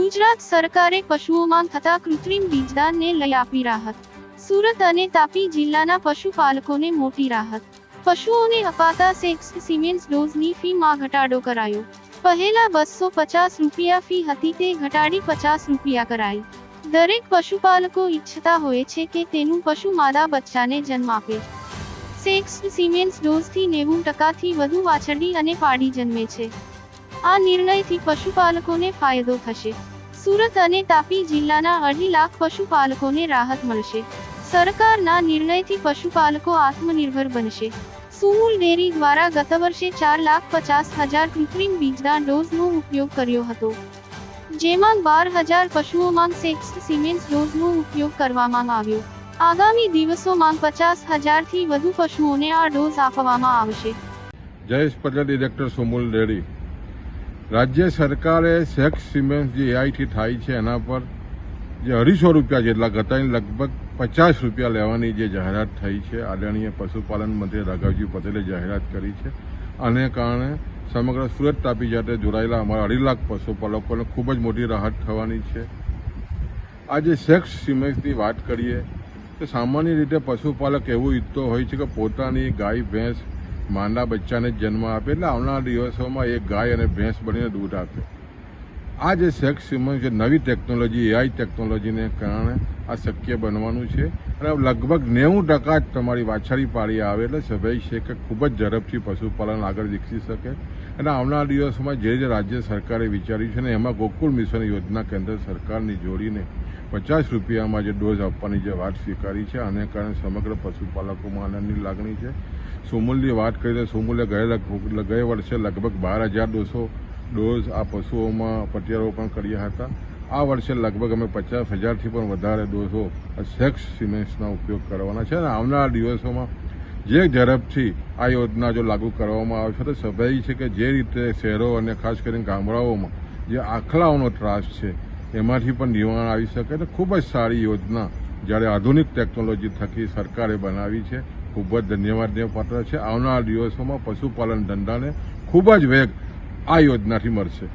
ગુજરાત સરકારે પશુઓમાં થતા કૃત્રિમ બીજદાનને લઈ આપી રાહત. સુરત અને તાપી જિલ્લાના પશુપાલકોને મોટી રાહત. પશુઓને અપાતા સેક્સ સિમેન્સ ડોઝની ફીમાં ઘટાડો કરાયો. પહેલા બસો પચાસ રૂપિયા ફી હતી, તે ઘટાડી પચાસ રૂપિયા કરાઈ. દરેક પશુપાલકો ઈચ્છતા હોય છે કે તેનું પશુ માદા બચ્ચાને જન્મ આપે. સેક્સ સિમેન્સ ડોઝથી નેવું ટકાથી વધુ વાછરડી અને પાડી જન્મે છે. આ નિર્ણયથી પશુપાલકોને ફાયદો થશે. સુરત અને તાપી જિલ્લાના અઢી લાખ પશુપાલકોને રાહત મળશે. સરકારના નિર્ણયથી પશુપાલકો આત્મનિર્ભર બનશે. સુમૂલ ડેરી દ્વારા ગત વર્ષે ચાર લાખ પચાસ હજાર કૃત્રિમ બીજના ડોઝનો ઉપયોગ કર્યો હતો. જેમાં બાર હજાર પશુઓમાં સેક્સ, સિમેન્સ ડોઝનો ઉપયોગ કરવામાં આવ્યો. આગામી દિવસોમાં પચાસ હજારથી વધુ પશુઓને આ ડોઝ આપવામાં આવશે. Jayesh Patel, director Sumul dairy. રાજ્ય સરકારે સેક્સ સિમેન્સ જે એઆઈથી થાય છે એના પર જે અઢીસો રૂપિયા જેટલા ઘટાડીને લગભગ પચાસ રૂપિયા લેવાની જે જાહેરાત થઈ છે, આદરણીય પશુપાલન મંત્રી રાઘવજી પટેલે જાહેરાત કરી છે. આને કારણે સમગ્ર સુરત તાપી જાતે જોડાયેલા અમારા અઢી લાખ પશુપાલકોને ખૂબ જ મોટી રાહત થવાની છે. આજે સેક્સ સિમેન્સની વાત કરીએ, તો સામાન્ય રીતે પશુપાલક એવું ઈચ્છતો હોય છે કે પોતાની ગાય, ભેંસ માંદા બચ્ચાને જન્મ આપે એટલે આવનારા દિવસોમાં એક ગાય અને ભેંસ બનીને દૂધ આપે. આ જે સેક્સ સિમન્સ છે, નવી ટેકનોલોજી એઆઈ ટેકનોલોજીને કારણે આ શક્ય બનવાનું છે. અને લગભગ નેવું ટકા જ તમારી વાછડી પાડી આવે એટલે સ્વાભાવિક છે કે ખૂબ જ ઝડપથી પશુપાલન આગળ વિકસી શકે. અને આવનારા દિવસોમાં જે જે રાજ્ય સરકારે વિચાર્યું છે ને, એમાં ગોકુળ મિશન યોજના કેન્દ્ર સરકારની જોડીને પચાસ રૂપિયામાં જે ડોઝ આપવાની જે વાત સ્વીકારી છે, આને કારણે સમગ્ર પશુપાલકોમાં આનંદની લાગણી છે. સોમૂલની વાત કરીએ તો સોમૂલે ગયા ગયા વર્ષે લગભગ બાર હજાર ડોઝો ડોઝ આ પશુઓમાં પ્રત્યારોપણ કર્યા હતા. આ વર્ષે લગભગ અમે પચાસ હજારથી પણ વધારે ડોઝો સેક્સ સિમેન્ટ્સના ઉપયોગ કરવાના છે અને આવનારા દિવસોમાં જે ઝડપથી આ યોજના જો લાગુ કરવામાં આવશે તો સ્વાભાવિક છે કે જે રીતે શહેરો અને ખાસ કરીને ગામડાઓમાં જે આખલાઓનો ત્રાસ છે એમાંથી પણ નિવારણ આવી શકે તો ખૂબ જ સારી યોજના જ્યારે આધુનિક ટેકનોલોજી થકી સરકારે બનાવી છે. ખૂબ જ ધન્યવાદને પાત્ર છે. આવનાર દિવસોમાં પશુપાલન ધંધાને ખૂબ જ વેગ આ યોજનાથી મળશે.